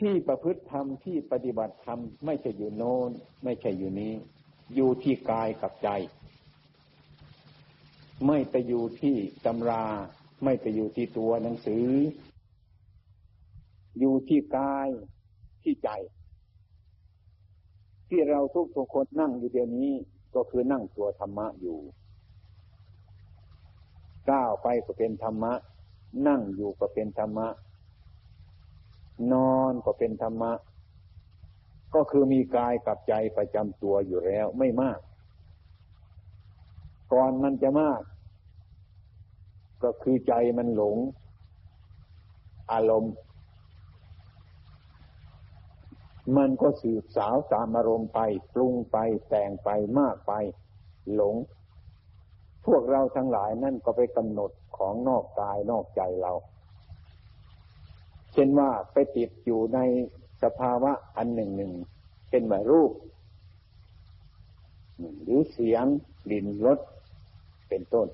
ที่ประพฤติธรรมที่ปฏิบัติธรรมไม่ใช่อยู่โน้น ไม่ใช่อยู่นี้ อยู่ที่กายกับใจ ไม่ไปอยู่ที่ตำรา ไม่ไปอยู่ที่ตัวหนังสือ อยู่ที่กายที่ใจ ที่เราทุกทุกคนนั่งอยู่เดี๋ยวนี้ก็คือนั่งตัวธรรมะอยู่ก้าวไปก็เป็นธรรมะ นั่งอยู่ก็เป็นธรรมะ นอนก็เป็นธรรมะ ก็คือมีกายกับใจประจำตัวอยู่แล้วไม่มาก ก่อนมันจะมาก ก็คือใจมันหลง อารมณ์ มันก็สืบสาวตามอารมณ์ไปปรุงไปแต่งไปมากไป หลง พวกเราทั้งหลายนั่นก็ไปกำหนดของนอกกายนอกใจเรา เช่นว่าไปติดอยู่ในสภาวะอันหนึ่งหนึ่งเป็นแบบรูปหรือเสียงดินรสเป็นต้น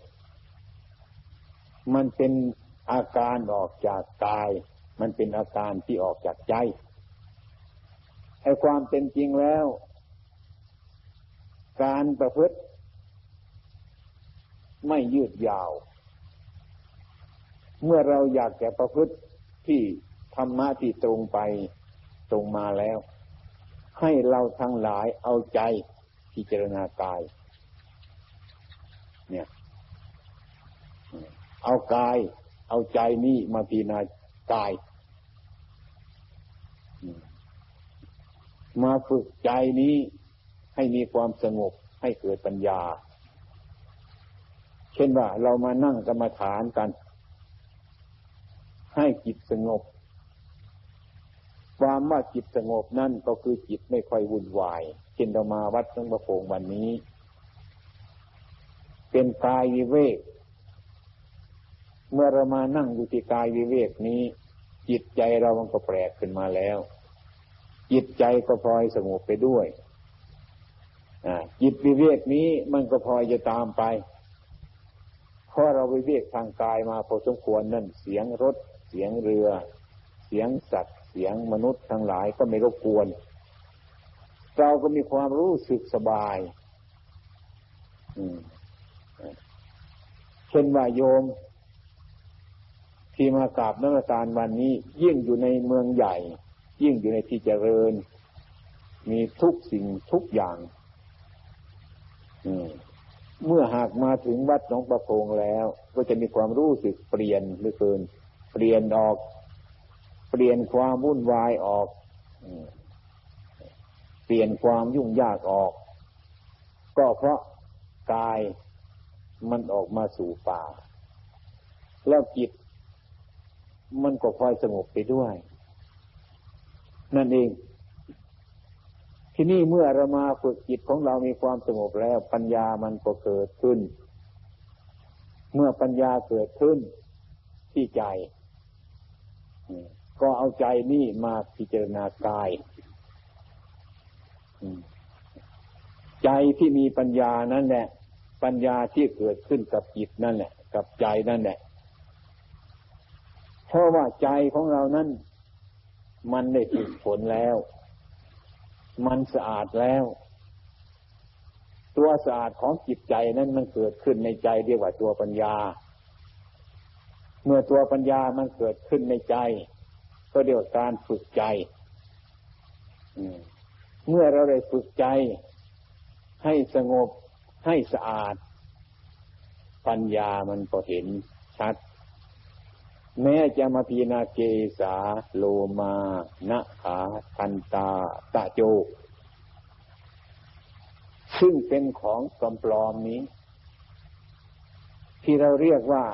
มันเป็นอาการออกจากกาย มันเป็นอาการที่ออกจากใจไอ้ความเป็นจริงแล้ว การประพฤติไม่ยืดยาว เมื่อเราอยากจะประพฤติที่ ธรรมะที่ตรงไปตรงมาแล้ว ให้เราทั้งหลายเอาใจพิจารณากาย เนี่ย เอากาย เอาใจนี่มาพิจารณากาย มาฝึกใจนี้ให้มีความสงบให้เกิดปัญญา เช่นว่าเรามานั่งกรรมฐานกัน ให้จิตสงบ ความว่าจิตสงบนั่นก็คือจิตไม่ค่อยวุ่นวายเช่นเรามาวัดหลวงประโงวันนี้ เป็นกายวิเวก เมื่อเรามานั่งอยู่ที่กายวิเวกนี้ จิตใจเรามันก็แปลกขึ้นมาแล้ว จิตใจก็พลอยสงบไปด้วยจิตวิเวกนี้มันก็พลอยจะตามไปพราะเราไปเรียกทางกายมาพอสมควรนั่นเสียงรถเสียงเรือ เสียงสัตว์เสียงมนุษย์ทั้งหลายก็ไม่รบกวน เราก็มีความรู้สึกสบายเช่นว่าโยม ที่มากราบนักตารวันนี้ ยิ่งอยู่ในเมืองใหญ่ ยิ่งอยู่ในที่เจริญ มีทุกสิ่งทุกอย่างมเมื่อหากมาถึงวัดหนองประพงแล้ว ก็จะมีความรู้สึกเปลี่ยนหรือเกิน เปลี่ยนออก เปลี่ยนความวุ่นวายออกเปลี่ยนความยุ่งยากออก ก็เพราะกายมันออกมาสู่ป่า แล้วจิต มันก็คอยสงบไปด้วย นั่นเอง ที่นี่เมื่อเรามาฝึกจิตของเรามีความสงบแล้ว ปัญญามันก็เกิดขึ้น เมื่อปัญญาเกิดขึ้นที่ใจ ก็เอาใจนี่มาพิจารณากายใจที่มีปัญญานั่นแหละ ปัญญาที่เกิดขึ้นกับจิตนั่นแหละ กับใจนั่นแหละเพราะว่าใจของเรานั้น มันได้ฝึกฝนแล้ว มันสะอาดแล้ว ตัวสะอาดของจิตใจนั้นมันเกิดขึ้นในใจเรียกว่าตัวปัญญา เมื่อตัวปัญญามันเกิดขึ้นในใจ ก็เรียกว่าการฝึกใจเมื่อเราได้ฝึกใจ ให้สงบให้สะอาด ปัญญามันก็เห็นชัด แม้จะมาพีนาเกสาโลมานะขาทันตาตะโจ ซึ่งเป็นของปลอมนี้ ที่เราเรียกว่า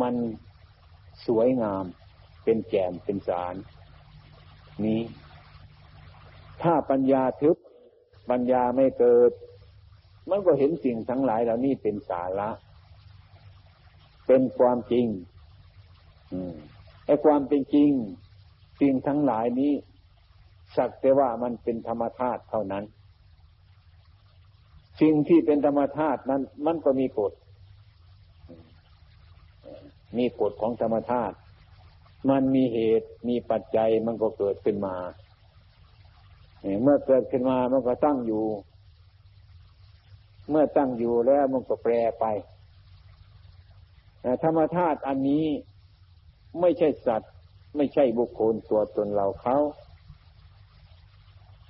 มันสวยงาม เป็นแจ่มเป็นสาร นี้ ถ้าปัญญาทึบปัญญาไม่เกิด มันก็เห็นสิ่งทั้งหลายเหล่านี้เป็นสาระ เป็นความจริงไอ้ความเป็นจริง สิ่งทั้งหลายนี้ สักแต่ว่ามันเป็นธรรมธาตุเท่านั้น สิ่งที่เป็นธรรมธาตุนั้น มันก็มีกฎมีกฎของธรรมธาตุ มันมีเหตุมีปัจจัยมันก็เกิดขึ้นมา เมื่อเกิดขึ้นมามันก็ตั้งอยู่ เมื่อตั้งอยู่แล้วมันก็แปรไปธรรมธาตุอันนี้ไม่ใช่สัตว์ ไม่ใช่บุคคลตัวตนเราเขา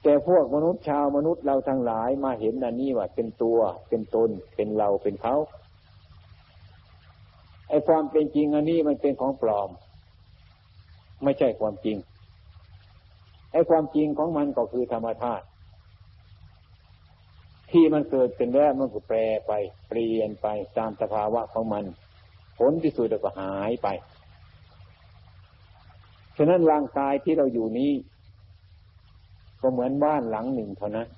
แต่พวกมนุษย์ชาวมนุษย์เราทั้งหลายมาเห็นอันนี้ว่าเป็นตัว เป็นตน เป็นเราเป็นเขาไอ้ความเป็นจริงอันนี้มันเป็นของปลอม ไม่ใช่ความจริงไอ้ความจริงของมันก็คือธรรมธาตุที่มันเกิดเป็นแล้วมันก็แปรไปเปลี่ยนไปตามสภาวะของมัน ผลที่สุดก็หายไป ฉะนั้นร่างกายที่เราอยู่นี้ ก็เหมือนบ้านหลังหนึ่งเท่านั้น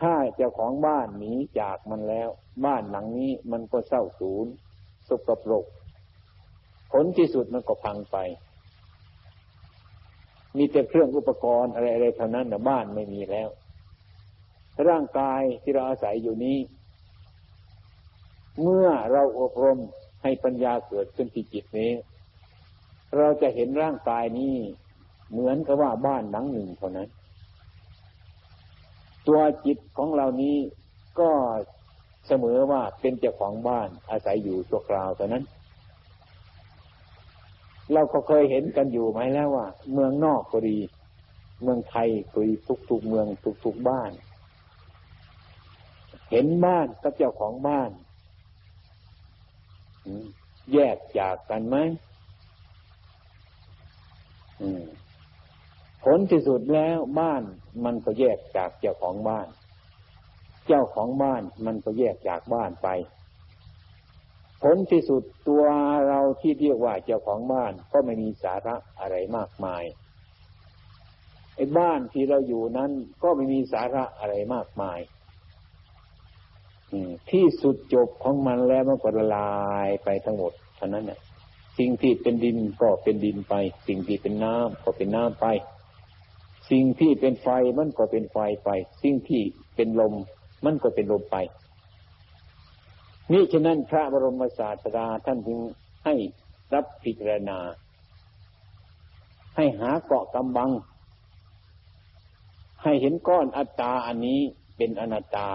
ถ้าเจ้าของบ้านหนีจากมันแล้ว บ้านหลังนี้มันก็เศร้าสูญสกปรก ผลที่สุดมันก็พังไป มีแต่เครื่องอุปกรณ์อะไรๆเท่านั้นนะบ้านไม่มีแล้ว ร่างกายที่เราอาศัยอยู่นี้ เมื่อเราอบรมให้ปัญญาเกิดขึ้นที่จิตนี้ เราจะเห็นร่างกายนี้เหมือนกับว่าบ้านหลังหนึ่งเท่านั้น ตัวจิตของเรานี้ก็เสมอว่าเป็นเจ้าของบ้านอาศัยอยู่ตัวคราวเท่านั้น เราก็เคยเห็นกันอยู่ไหมแล้วว่า เมืองนอกก็ดี เมืองไทยก็ดีทุกๆเมืองทุกๆบ้าน เห็นบ้านกับเจ้าของบ้านแยกจากกันไหมผลที่สุดแล้วบ้านมันก็แยกจากเจ้าของบ้าน เจ้าของบ้านมันก็แยกจากบ้านไป ผลที่สุดตัวเราที่เรียกว่าเจ้าของบ้านก็ไม่มีสาระอะไรมากมายไอ้บ้านที่เราอยู่นั้นก็ไม่มีสาระอะไรมากมายที่สุดจบของมันแล้วมันก็ละลายไปทั้งหมดเท่านั้นเนี่ยสิ่งที่เป็นดินก็เป็นดินไป สิ่งที่เป็นน้ำก็เป็นน้ำไป สิ่งที่เป็นไฟมันก็เป็นไฟไป สิ่งที่เป็นลมมันก็เป็นลมไป นี่ฉะนั้นพระบรมศาสดาท่านจึงให้รับพิจารณา ให้หาเกาะกำบัง ให้เห็นก้อนอัตตาอันนี้เป็นอนัตตา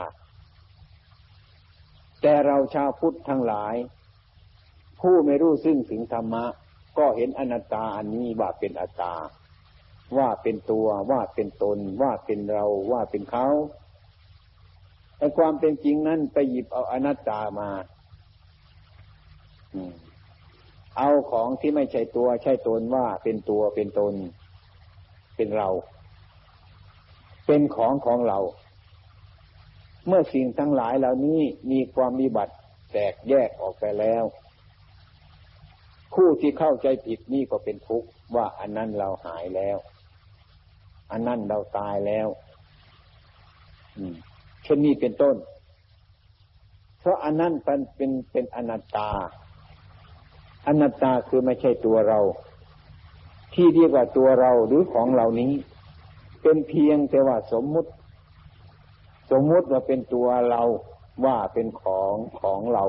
แต่เราชาวพุทธทั้งหลาย ผู้ไม่รู้ซึ่งถึงธรรมะ ก็เห็นอนัตตาอันนี้ว่าเป็นอัตตา ว่าเป็นตัวว่าเป็นตน ว่าเป็นเราว่าเป็นเขา แต่ความเป็นจริงนั้นไปหยิบเอาอนัตตามาเอาของที่ไม่ใช่ตัวใช่ตนว่าเป็นตัวเป็นตน เป็นเรา เป็นของของเรา เมื่อสิ่งทั้งหลายเหล่านี้มีความมีบัติแตกแยกออกไปแล้วคู่ที่เข้าใจผิดนี่ก็เป็นทุกข์ว่าอันนั้นเราหายแล้ว อันนั้นเราตายแล้ว อืม เช่นนี้เป็นต้น เพราะอันนั้นเป็นเป็นเป็นอนัตตา อนัตตาคือไม่ใช่ตัวเรา ที่เรียกว่าตัวเราหรือของเหล่านี้ เป็นเพียงแต่ว่าสมมุติ สมมุติว่าเป็นตัวเราว่าเป็นของของเรา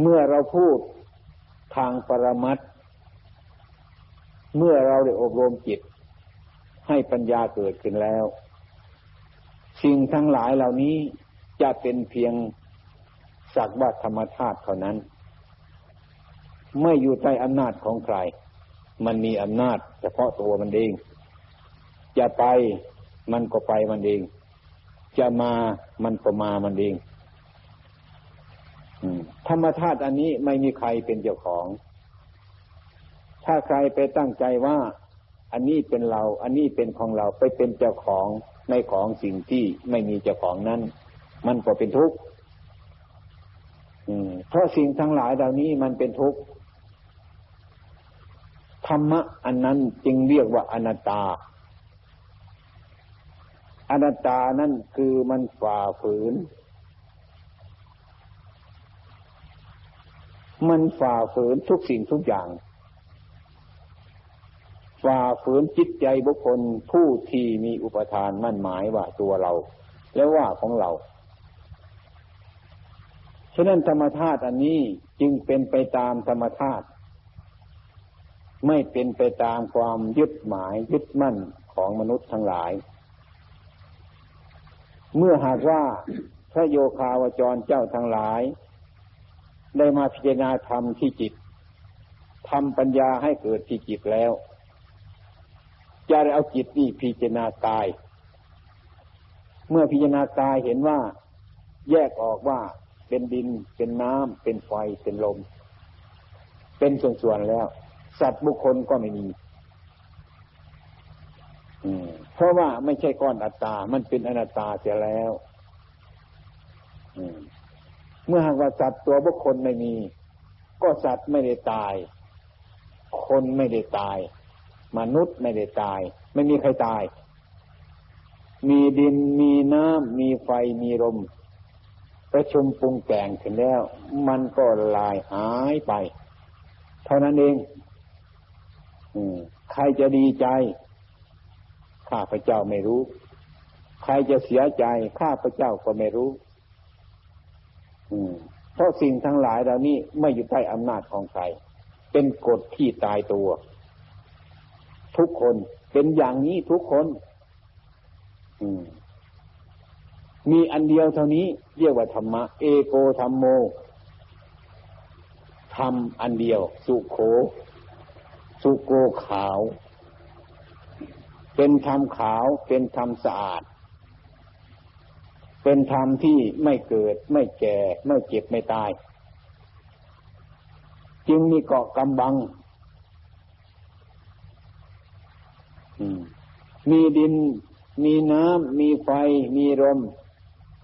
เมื่อเราพูดทางปรมัตเมื่อเราได้อบรมจิต ให้ปัญญาเกิดขึ้นแล้ว สิ่งทั้งหลายเหล่านี้จะเป็นเพียงสักว่าธรรมธาตุเท่านั้น ไม่อยู่ใต้อำนาจของใคร มันมีอำนาจ เฉพาะตัวมันเองจะไปมันก็ไปมันเอง จะมามันก็มามันเองธรรมธาตุอันนี้ไม่มีใครเป็นเจ้าของ ถ้าใครไปตั้งใจว่า อันนี้เป็นเรา อันนี้เป็นของเราไปเป็นเจ้าของในของสิ่งที่ไม่มีเจ้าของนั้น มันก็เป็นทุกข์เพราะสิ่งทั้งหลายเหล่านี้มันเป็นทุกข์ธรรมะอันนั้นจึงเรียกว่าอนัตตา อนัตตานั่นคือมันฝ่าฝืน มันฝ่าฝืนทุกสิ่งทุกอย่าง ฝ่าฝืนจิตใจบุคคลผู้ที่มีอุปทานมั่นหมายว่าตัวเรา และว่าของเราฉฉะนั้นธรรมธาตุอันนี้จึงเป็นไปตามธรรมธาตุไม่เป็นไปตามความยึดหมายยึดมั่นของมนุษย์ทั้งหลาย เมื่อหากว่าพระโยคาวจรเจ้าทั้งหลาย ได้มาพิจารณาธรรมที่จิตทำปัญญาให้เกิดที่จิตแล้ว จะได้เอาจิตนี่พิจารณากาย เมื่อพิจารณากายเห็นว่า แยกออกว่าเป็นดิน เป็นน้ำเป็นไฟเป็นลม เป็นส่วนๆแล้ว สัตว์บุคคลก็ไม่มีเพราะว่าไม่ใช่ก้อนอัตตา มันเป็นอนัตตาเสียแล้วเมื่อหากว่าสัตว์ตัวบุคคลไม่มี ก็สัตว์ไม่ได้ตาย คนไม่ได้ตาย มนุษย์ไม่ได้ตาย ไม่มีใครตาย มีดินมีน้ำมีไฟมีลมประชุมปรุงแต่งขึ้นแล้ว มันก็ลายหายไป เท่านั้นเองใครจะดีใจ ข้าพเจ้าไม่รู้ ใครจะเสียใจ ข้าพเจ้าก็ไม่รู้เพราะสิ่งทั้งหลายเหล่านี้ไม่อยู่ใต้อำนาจของใคร เป็นกฎที่ตายตัว ทุกคนเป็นอย่างนี้ทุกคนอืมมีอันเดียวเท่านี้ เรียกว่าธรรมะ เอโกธรรมโมธรรมอันเดียว สุโข สุโกขาว เป็นธรรมขาว เป็นธรรมสะอาด เป็นธรรมที่ไม่เกิด ไม่แก่ ไม่เจ็บไม่ตาย จึงมีเกาะกำบัง มีดิน มีน้ำมีไฟ มีลม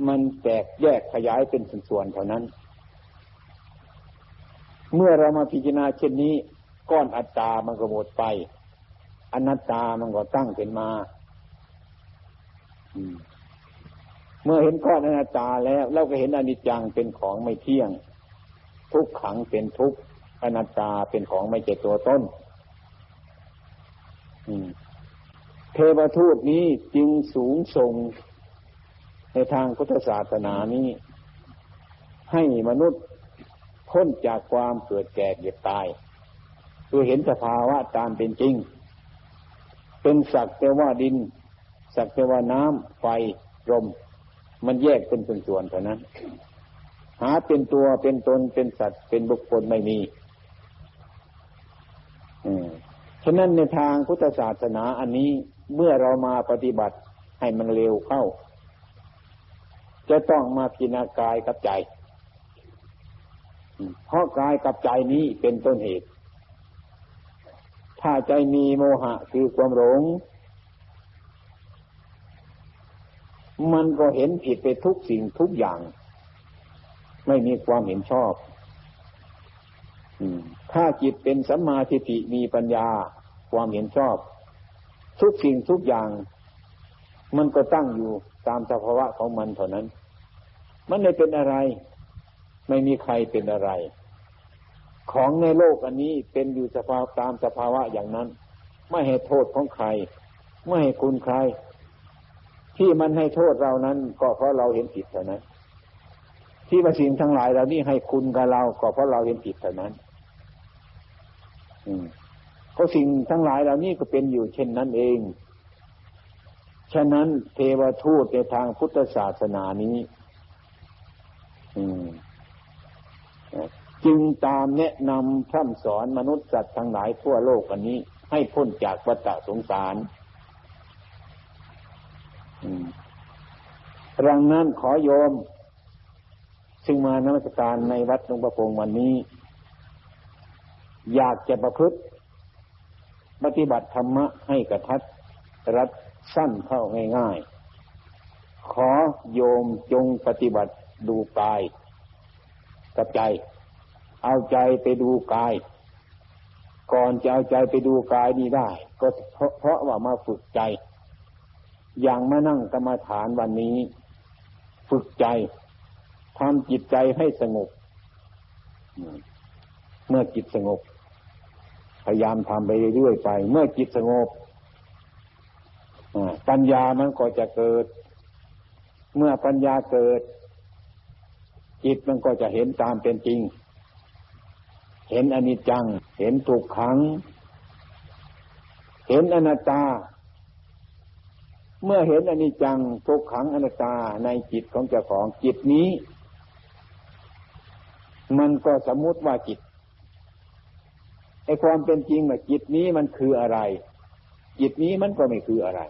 มันแตกแยกขยายเป็นส่วนๆเท่านั้น เมื่อเรามาพิจารณาเช่นนี้ ก้อนอัตตามันก็หมดไปอนัตตามันก็ตั้งขึ้นมาเมื่อเห็นก้อนอนัตตาแล้ว เราก็เห็นอนิจจังเป็นของไม่เที่ยง ทุกขังเป็นทุกอนัตตาเป็นของไม่เจตัวต้น เทวทูตนี้จึงสูงส่งในทางพุทธศาสนานี้ ให้มนุษย์พ้นจากความเกิดแก่เจ็บตายคือเห็นสภาวะตามเป็นจริง เป็นสักแต่ว่าดิน สักแต่ว่าน้ำไฟลมมันแยกเป็นส่วนๆเท่านั้น หาเป็นตัวเป็นตนเป็นสัตว์เป็นบุคคลไม่มีฉะนั้นในทางพุทธศาสนาอันนี้ เมื่อเรามาปฏิบัติให้มันเร็วเข้า จะต้องมาพิจารณากายกับใจ เพราะกายกับใจนี้เป็นต้นเหตุ ถ้าใจมีโมหะคือความหลง มันก็เห็นผิดไปทุกสิ่งทุกอย่าง ไม่มีความเห็นชอบถ้าจิตเป็นสัมมาทิฏฐิมีปัญญาความเห็นชอบ ทุกสิ่งทุกอย่าง มันก็ตั้งอยู่ตามสภาวะของมันเท่านั้น มันไม่เป็นอะไร ไม่มีใครเป็นอะไร ของในโลกอันนี้เป็นอยู่สภาวตามสภาวะอย่างนั้น ไม่ให้โทษของใคร ไม่ให้คุณใคร ที่มันให้โทษเรานั้น ก็เพราะเราเห็นผิดเท่านั้น ที่มาสิ่งทั้งหลายเรานี่ให้คุณกับเรา ก็เพราะเราเห็นผิดเท่านั้น อืม ก็สิ่งทั้งหลายเหล่านี้ก็เป็นอยู่เช่นนั้นเอง ฉะนั้นเทวทูตในทางพุทธศาสนานี้จึงตามแนะนำพร่ำสอนมนุษย์สัตว์ทั้งหลายทั่วโลกอันนี้ ให้พ้นจากวัฏสงสารรังนั้นขอโยม ซึ่งมานมัสการในวัดหลวงประพงวันนี้ อยากจะประพฤติ ปฏิบัติธรรมะให้กระทัดรัดสั้นเข้าง่ายๆ ขอโยมจงปฏิบัติดูกายกับใจ เอาใจไปดูกาย ก่อนจะเอาใจไปดูกายนี้ได้ ก็เพราะว่ามาฝึกใจ อย่างมานั่งกรรมฐานวันนี้ ฝึกใจทำจิตใจให้สงบ เมื่อจิตสงบ พยายามทำไปเรื่อยๆไป เมื่อจิตสงบปัญญามันก็จะเกิด เมื่อปัญญาเกิด จิตมันก็จะเห็นตามเป็นจริง เห็นอนิจจัง เห็นทุกขัง เห็นอนัตตา เมื่อเห็นอนิจจังทุกขังอนัตตาในจิตของเจ้าของจิตนี้ มันก็สมมติว่าจิต ไอ้ความเป็นจริงว่าจิตนี้มันคืออะไร จิตนี้มันก็ไม่คืออะไร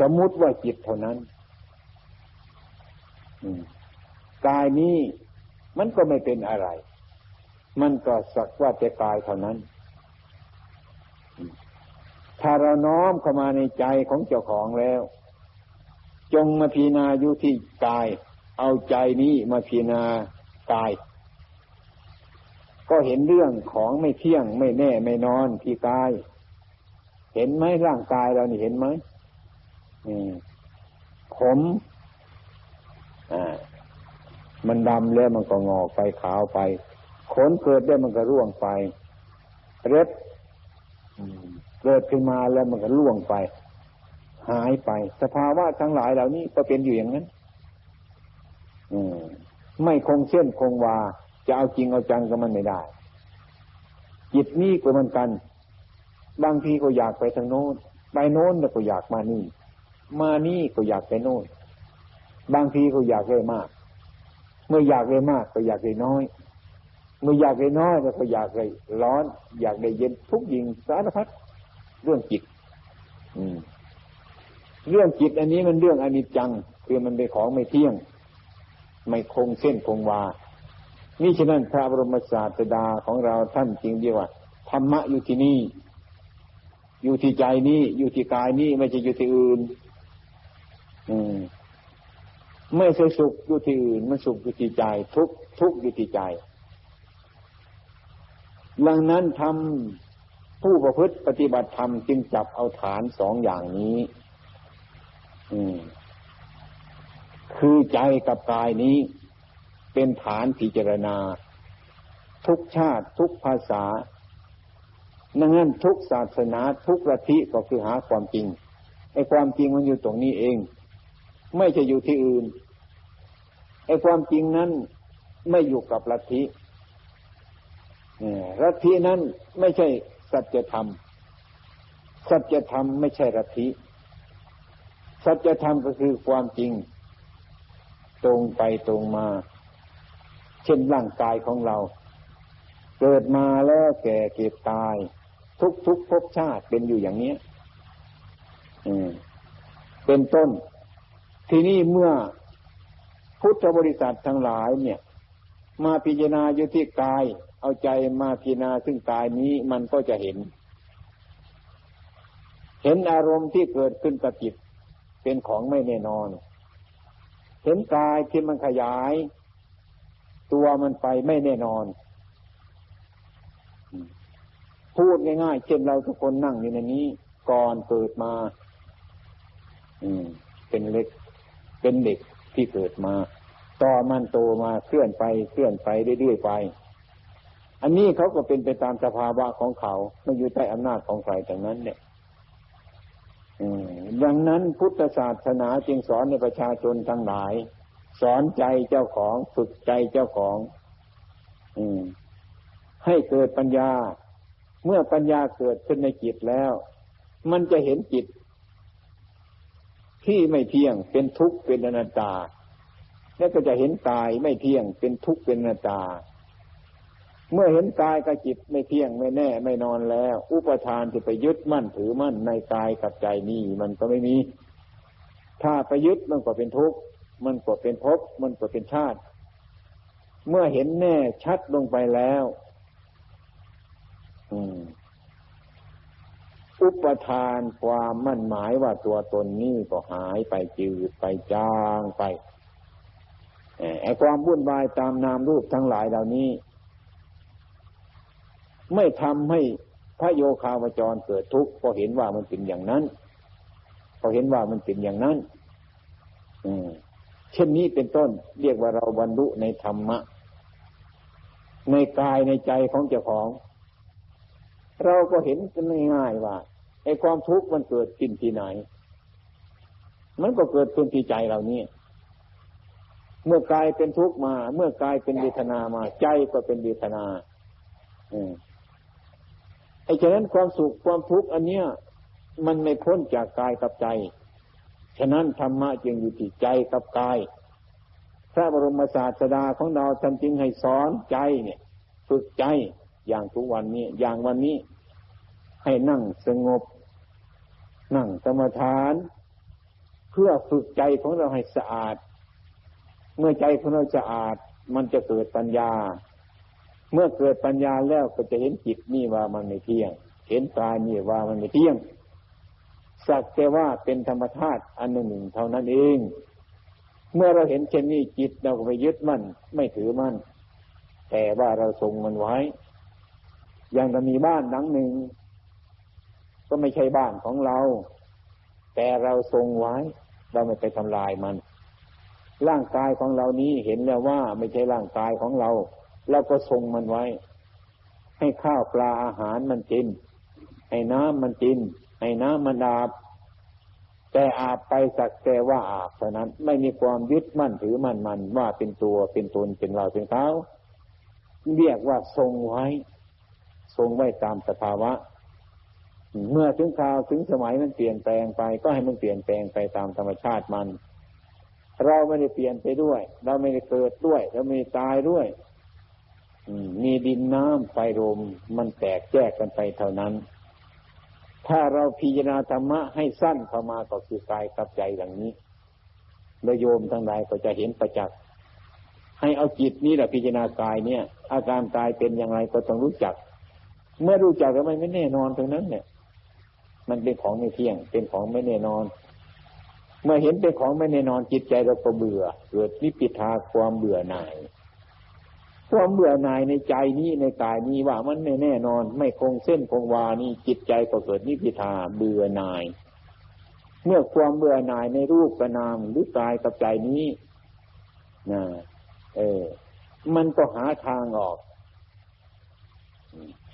สมมุติว่าจิตเท่านั้นกายนี้มันก็ไม่เป็นอะไร มันก็สักว่าแต่กายเท่านั้น ถ้าเราน้อมเข้ามาในใจของเจ้าของแล้ว จงมาพีนาอยู่ที่กาย เอาใจนี้มาพีนากาย ก็เห็นเรื่องของไม่เที่ยงไม่แน่ไม่นอนที่กาย เห็นไหมร่างกายเรานี่เห็นไหมผมอ่ามันดำแล้วมันก็งอกไปขาวไป ขนเกิดได้มันก็ร่วงไป เร็บเกิดขึ้นมาแล้วมันก็ร่วงไป หายไป สภาวะทั้งหลายเหล่านี้ก็เป็นอยู่อย่างนั้นไม่คงเส้นคงวา จะเอาจริงเอาจังกับมันไม่ได้ จิตนี้ก็เหมือนกัน บางทีก็อยากไปทางโน้นไปโน้นแล้วก็อยากมานี่ มานี่ก็อยากไปโน้นบางทีก็อยากได้มาก เมื่ออยากได้มากก็อยากได้น้อย เมื่ออยากได้น้อยก็อยากได้ร้อน อยากได้เย็นทุกยิงสารพัดเรื่องจิต อืม เรื่องจิตอันนี้มันเรื่องอนิจจัง คือมันเป็นของไม่เที่ยง ไม่คงเส้นคงวา นี่ฉะนั้นพระบรมศาสดาของเราท่านจริงเดียว่าธรรมะอยู่ที่นี่ อยู่ที่ใจนี้อยู่ที่กายนี้ไม่ใช่อยู่ที่อื่น อืมไม่ใช่สุขอยู่ที่อื่นมันสุขอยู่ที่ใจ ทุกทุกอยู่ที่ใจดังนั้นทำผู้ประพฤติปฏิบัติธรรมจึงจับเอาฐานสองอย่างนี้อืมคือใจกับกายนี้ เป็นฐานพิจารณา ทุกชาติทุกภาษาดังนั้นทุกศาสนาทุกระทิก็คือหาความจริงไอ้ความจริงมันอยู่ตรงนี้เอง ไม่ใช่อยู่ที่อื่นไอ้ความจริงนั้นไม่อยู่กับลัทธิลัทธินั้นไม่ใช่สัจธรรม สัจธรรมไม่ใช่ลัทธิสัจธรรมก็คือความจริง ตรงไปตรงมา เช่นร่างกายของเรา เกิดมาแล้วแก่เก็บตาย ทุกทุกภพชาติเป็นอยู่อย่างนี้เป็นต้น ที่นี่เมื่อพุทธบริษัททั้งหลายเนี่ย มาพิจารณาอยู่ที่กาย เอาใจมาพิจารณาซึ่งกายนี้มันก็จะเห็น เห็นอารมณ์ที่เกิดขึ้นกับจิตเป็นของไม่แน่นอน เห็นกายที่มันขยาย ตัวมันไปไม่แน่นอน พูดง่ายๆเช่นเราทุกคนนั่งอยู่ในนี้ ก่อนเกิดมา อืม เป็นเล็ก เป็นเด็กที่เกิดมา ต่อมันโตมาเคลื่อนไปเคลื่อนไปเรื่อยๆไป อันนี้เขาก็เป็นไปตามสภาวะของเขาไม่อยู่ใต้อำนาจของใครแต่นั้น เนี่ยดังนั้นพุทธศาสนาจึงสอนในประชาชนทั้งหลาย สอนใจเจ้าของฝึกใจเจ้าของ อืม ให้เกิดปัญญา เมื่อปัญญาเกิดขึ้นในจิตแล้ว มันจะเห็นจิต ที่ไม่เที่ยงเป็นทุกข์เป็นอนัตตา แล้วก็จะเห็นกายไม่เที่ยงเป็นทุกข์เป็นอนัตตา เมื่อเห็นกายกับจิตไม่เที่ยงไม่แน่ ไม่นอนแล้ว อุปทานที่ไปยึดมั่นถือมั่นในกายกับใจนี้มันก็ไม่มี ถ้าไปยึดมันก็เป็นทุกข์ มันก็เป็นภพมันก็เป็นชาติ เมื่อเห็นแน่ชัดลงไปแล้วอุปทานความมั่นหมายว่าตัวตนนี้ก็หายไปจืดไปจางไปไอ้ความวุ่นวายตามนามรูปทั้งหลายเหล่านี้ ไม่ทำให้พระโยคาวจรเกิดทุกข์เพราะเห็นว่ามันเป็นอย่างนั้นเพราะเห็นว่ามันเป็นอย่างนั้น อืม เช่นนี้เป็นต้น เรียกว่าเราบรรลุในธรรมะ ในกายในใจของเจ้าของ เราก็เห็นกันง่ายๆว่าไอ้ความทุกข์มันเกิดขึ้นที่ไหน มันก็เกิดขึ้นที่ใจเราเนี่ยเมื่อกายเป็นทุกข์มา เมื่อกายเป็นเวทนามา ใจก็เป็นเวทนาไอ้ฉะนั้นความสุขความทุกข์อันเนี้ย มันไม่พ้นจากกายกับใจ ฉะนั้นธรรมะจึงอยู่ที่ใจกับกาย พระบรมศาสดาของเราท่านจึงให้สอนใจเนี่ย ฝึกใจอย่างทุกวันนี้ อย่างวันนี้ ให้นั่งสงบ นั่งสมาทาน เพื่อฝึกใจของเราให้สะอาด เมื่อใจของเราสะอาด มันจะเกิดปัญญา เมื่อเกิดปัญญาแล้วก็จะเห็นจิตนี่ว่ามันไม่เที่ยง เห็นกายนี่ว่ามันไม่เที่ยง สักแต่ว่าเป็นธรรมธาตุอันหนึ่งเท่านั้นเอง เมื่อเราเห็นเช่นนี้จิตเราก็ไปยึดมั่นไม่ถือมั่น แต่ว่าเราทรงมันไว้ อย่างเรามีบ้านหลังหนึ่ง ก็ไม่ใช่บ้านของเรา แต่เราทรงไว้ เราไม่ไปทำลายมัน ร่างกายของเรานี้เห็นแล้วว่าไม่ใช่ร่างกายของเรา เราก็ทรงมันไว้ ให้ข้าวปลาอาหารมันกิน ให้น้ำมันกิน ให้น้ำมันอาบ แต่อาบไปสักแต่ว่าอาบเท่านั้นไม่มีความยึดมั่นถือมั่นมันว่าเป็นตัวเป็นตนเป็นเราเป็นเขาเรียกว่าทรงไว้ ทรงไว้ตามสภาวะ เมื่อถึงคราวถึงสมัยมันเปลี่ยนแปลงไป ก็ให้มันเปลี่ยนแปลงไปตามธรรมชาติมัน เราไม่ได้เปลี่ยนไปด้วย เราไม่ได้เกิดด้วย เราไม่ได้ตายด้วยมีดินน้ำไฟลมมันแตกแยกกันไปเท่านั้น ถ้าเราพิจารณาธรรมะให้สั้นเข้ามาก็คือกายกับใจอย่างนี้โยมทั้งหลายก็จะเห็นประจักษ์ให้เอาจิตนี้แหละพิจารณากายเนี่ย อาการกายเป็นอย่างไรก็ต้องรู้จัก เมื่อรู้จักแล้วมันไม่แน่นอนตรงนั้น เนี่ย มันเป็นของไม่เที่ยง เป็นของไม่แน่นอน เมื่อเห็นเป็นของไม่แน่นอนจิตใจเราก็เบื่อ เกิดนิพิทาความเบื่อหน่าย ความเบื่อหน่ายในใจนี้ในกายนี้ว่ามันไม่แน่นอน ไม่คงเส้นคงวานี่จิตใจก็เกิดนิพิทาเบื่อหน่าย เมื่อความเบื่อหน่ายในรูปกระนามหรือกายกับใจนี้นะเออ มันก็หาทางออก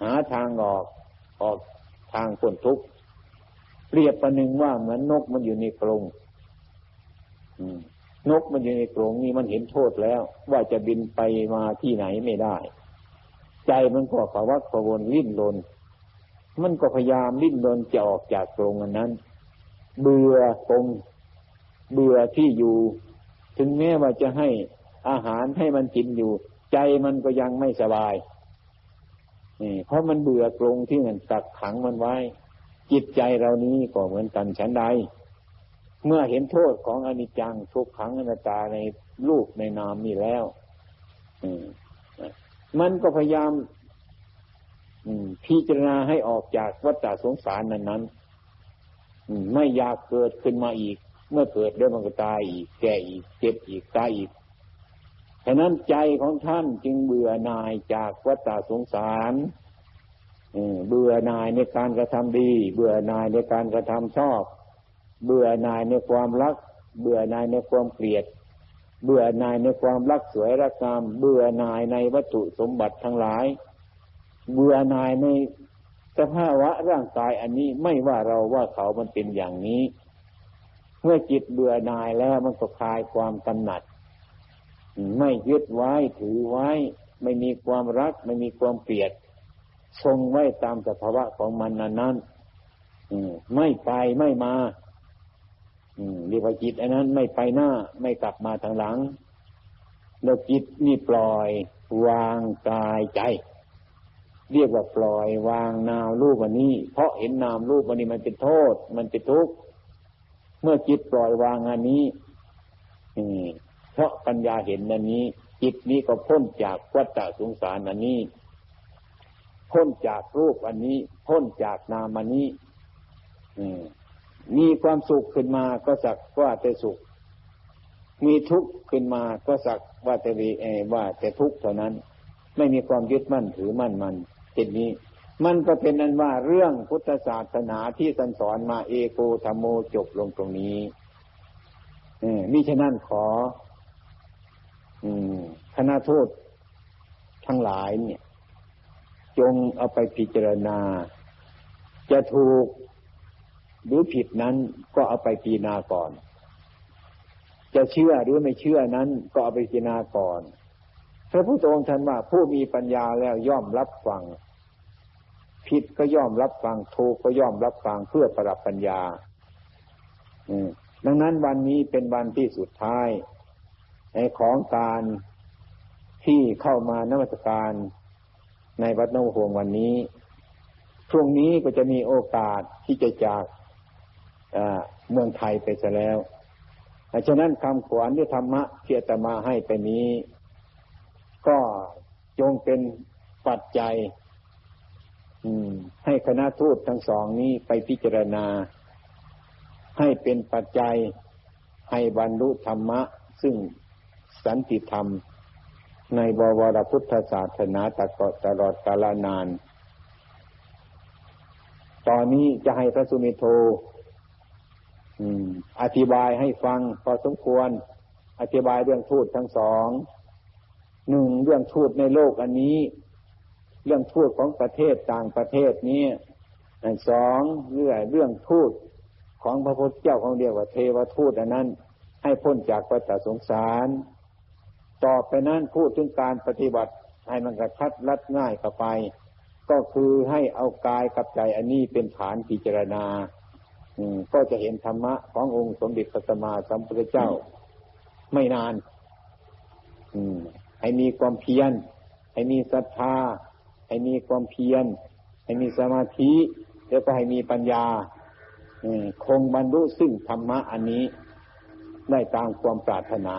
หาทางออกออกทางพ้นทุกข์เปรียบประหนึ่งว่าเหมือนนกมันอยู่ในกรงอืม นกมันอยู่ในกรงนี้มันเห็นโทษแล้ว ว่าจะบินไปมาที่ไหนไม่ได้ ใจมันก็ภาวะขวนลิ้นลนมันก็พยายามลิ้นลนจะออกจากกรงอันนั้น เบื่อตรงเบื่อที่อยู่ ถึงแม้ว่าจะให้อาหารให้มันกินอยู่ ใจมันก็ยังไม่สบายนี่เพราะมันเบื่อกรงที่มันกักขังมันไว้ จิตใจเรานี้ก็เหมือนกันฉันใด เมื่อเห็นโทษของอนิจจังทุกขังอนัตตาในรูปในนามนี่แล้วมันก็พยายามพิจารณาให้ออกจากวัฏสงสารนั้นนั้นไม่อยากเกิดขึ้นมาอีก เมื่อเกิดแล้วมันก็ตายอีก แก่อีก เจ็บอีกตายอีกฉะนั้นใจของท่านจึงเบื่อหน่ายจากวัฏสงสารเบื่อหน่ายในการกระทำดี เบื่อหน่ายในการกระทำชอบ เบื่อหน่ายในความรัก เบื่อหน่ายในความเกลียด เบื่อหน่ายในความรักสวยรักงาม เบื่อหน่ายในวัตถุสมบัติทั้งหลาย เบื่อหน่ายในสภาวะร่างกายอันนี้ไม่ว่าเราว่าเขามันเป็นอย่างนี้ เมื่อจิตเบื่อหน่ายแล้วมันก็คลายความกำหนัด ไม่ยึดไว้ถือไว้ ไม่มีความรัก ไม่มีความเกลียดทรงไว้ตามสภาวะของมันนั้นนั้นไม่ไปไม่มา เรียกว่าจิตอันนั้นไม่ไปหน้าไม่กลับมาทางหลัง แล้วจิตนี่ปล่อยวางกายใจ เรียกว่าปล่อยวางนามรูปวันนี้ เพราะเห็นนามรูปวันนี้มันเป็นโทษ มันเป็นทุกข์เมื่อจิตปล่อยวางอันนี้เพราะปัญญาเห็นอันนี้ จิตนี้ก็พ้นจากวัฏสงสารอันนี้ พ้นจากรูปอันนี้ พ้นจากนามอันนี้ อืม มีความสุขขึ้นมาก็สักว่าแต่สุข มีทุกข์ขึ้นมาก็สักว่าแต่วีเอว่าแต่ทุกข์เท่านั้น ไม่มีความยึดมั่นถือมั่นมันเช่นนี้ มันก็เป็นนั้นว่าเรื่องพุทธศาสนาที่สันสอนมาเอโกธรรมโมจบลงตรงนี้มิฉะนั้นขอคณะโทษทั้งหลายเนี่ย จงเอาไปพิจารณา จะถูก หรือผิดนั้นก็เอาไปปีนาก่อน จะเชื่อหรือไม่เชื่อนั้นก็เอาไปพิจารณาก่อน พระพุทธองค์ท่านว่าผู้มีปัญญาแล้วย่อมรับฟัง ผิดก็ย่อมรับฟังถูกก็ย่อมรับฟังเพื่อประดับปัญญาดังนั้นวันนี้เป็นวันที่สุดท้ายในของการที่เข้ามานมัสการในวัดนวหงวันนี้พรุ่งนี้ก็จะมีโอกาสที่จะจาก เมืองไทยไปซะแล้วฉะนั้นคำขวัญที่ธรรมะเที่อาตมาให้ไปนี้ ก็จงเป็นปัจจัยให้คณะทูตทั้งสองนี้ไปพิจารณา ให้เป็นปัจจัยให้บรรลุธรรมะ ซึ่งสันติธรรม ในบวรพุทธศาสนาตตลอดกาลนาน ตอนนี้จะให้พระสุเมโท อธิบายให้ฟังพอสมควร อธิบายเรื่องทูตทั้งสองหนึ่งเรื่องทูตในโลกอันนี้ เรื่องทูตของประเทศต่างประเทศนี้สองเรื่องเรื่องทูตของพระพุทธเจ้าของเดียวว่าเทวทูตอันนั้น ให้พ้นจากวัฏสงสาร ต่อไปนั้นพูดถึงการปฏิบัติให้มันกระทัดรัดง่ายกับไป ก็คือให้เอากายกับใจอันนี้เป็นฐานพิจารณา ก็จะเห็นธรรมะขององค์สมเด็จพระสัมมาสัมพุทธเจ้า ไม่นานให้มีความเพียร ให้มีศรัทธา ให้มีความเพียร ให้มีสมาธิ แล้วก็ให้มีปัญญาคงบรรลุซึ่งธรรมะอันนี้ ได้ตามความปรารถนา